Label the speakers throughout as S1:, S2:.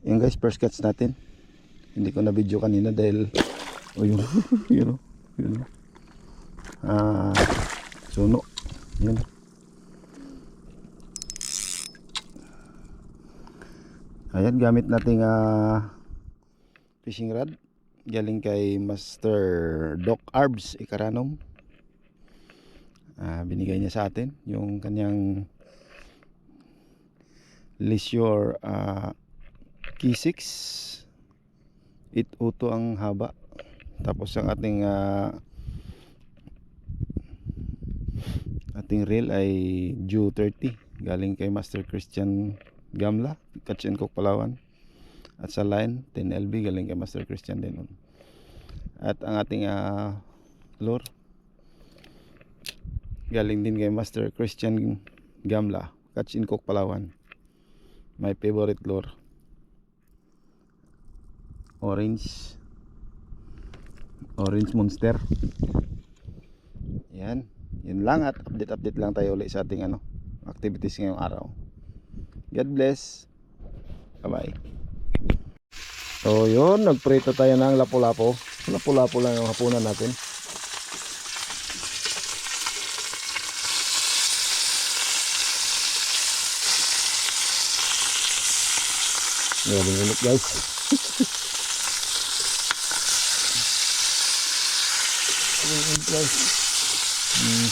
S1: Yan guys, first catch natin. Hindi ko na video kanina dahil oh yun, yun, oh, yun. Oh. Ah, suno. Yun. Ayan, gamit nating uh, fishing rod galing kay Master Doc Arbs Ikaranom. Uh, ah, binigay niya sa atin yung kanyang leisure uh, K6 8.02 ang haba. Tapos ang ating uh, ating reel ay Jew 30 galing kay Master Christian Gamla Catch and Cook Palawan. At sa line 10LB galing kay Master Christian din at ang ating ah, uh, lure galing din kay Master Christian Gamla Catch and Cook Palawan. My favorite lure orange. Orange monster. Yan. Yun lang at update update lang tayo ulit sa ating ano activities ngayong araw. God bless. Bye bye so yun. Nagprito tayo ng lapu-lapo lapu-lapo lang yung hapunan natin. Grabe ulit guys Ayan, guys. Hmm.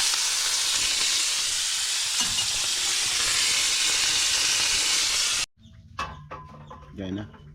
S1: Gaya na.